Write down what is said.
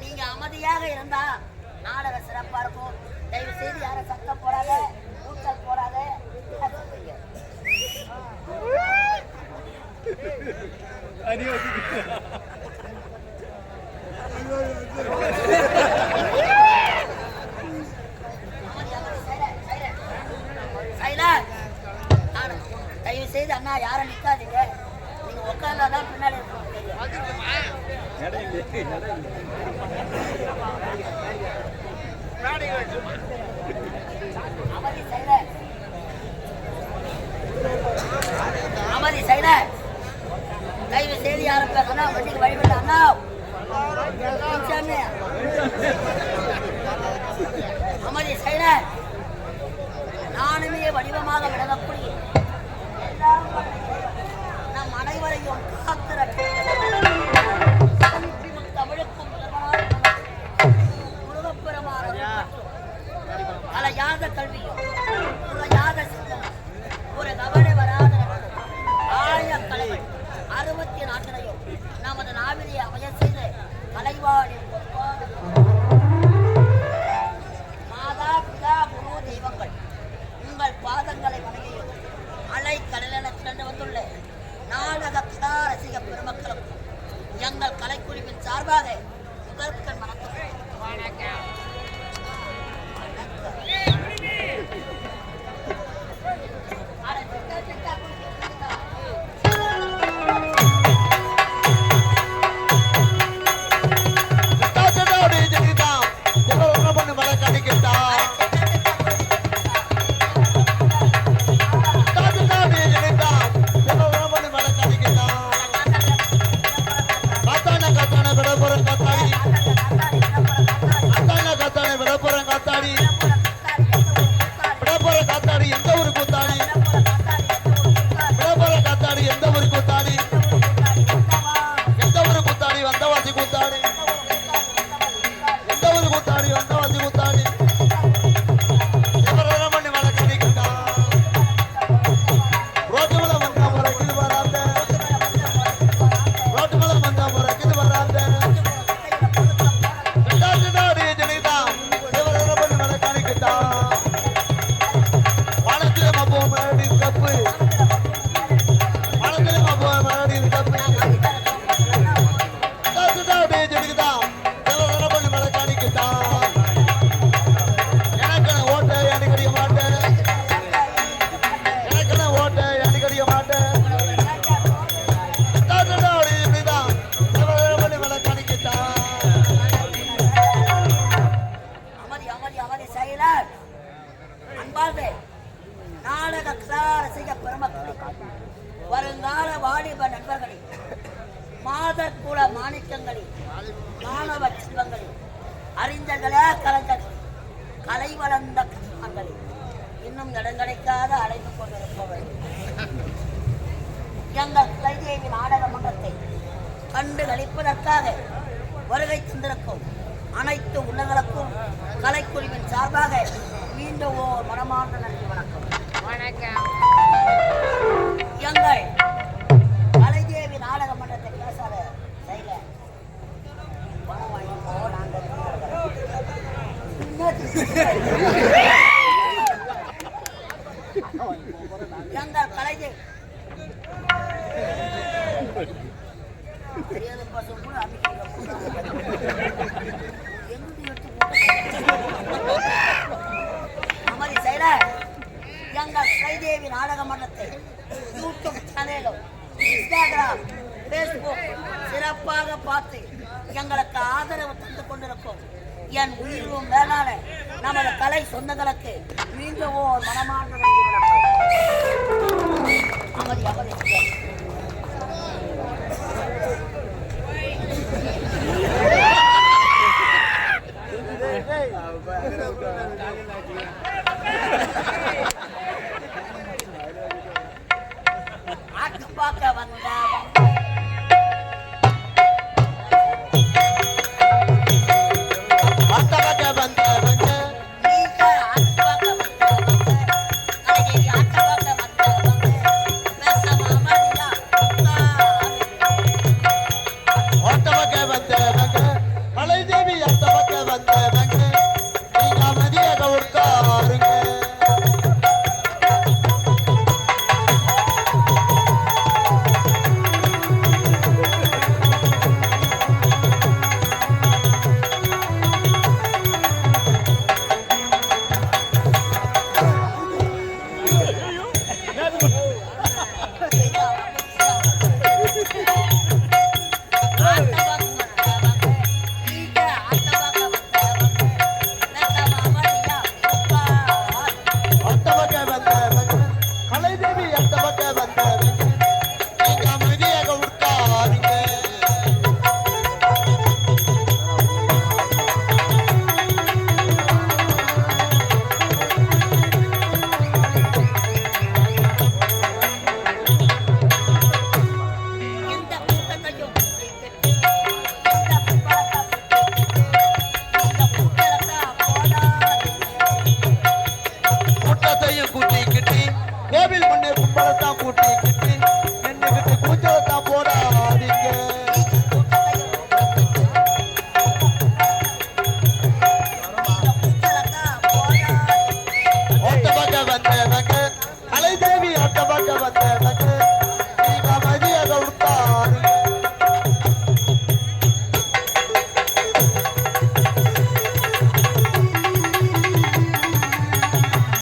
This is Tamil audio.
நீங்க அமைதியாக இருந்தா நாடக சிறப்பா இருக்கும். தயவு செய்து யாரும் சத்தம் போடாத கூட்டல் போடாத. அடியோசிக்க வடிவமாக விளங்கக்கூடிய நம் அனைவரையும் காத்திருக்கும் தமிழுக்கும் முருகப்பெருமான கலையாத கல்வி Sarba, velho. மாணவ செல்வங்களே அறிஞர்களே கலைஞர்களே. கலை வளர்ந்த கண்மான்களே இன்னும் இடங்கடைக்காத அழைத்து கொண்டிருப்பவர்கள் எங்கள் கைதேவி நாடக மன்றத்தை கண்டு களிப்பதற்காக வருகை தந்திருக்கும் அனைத்து உள்ளங்களுக்கும் கலைக்குழுவின் சார்பாக மீண்டும் ஓர் மனமார்ந்த நன்றி வணக்கம். வணக்கம். எங்கள் எங்கள் கலைதேவி கைதேவி நாடக மன்றத்தை யூடியூப் சேனலும் இன்ஸ்டாகிராம் சிறப்பாக பார்த்து எங்களுக்கு ஆதரவு தந்து கொண்டிருக்கும் என் உயிரும் மேலான நமது கலை சொந்தங்களுக்கு மீண்டும் ஓர் மனமார்ந்த এখন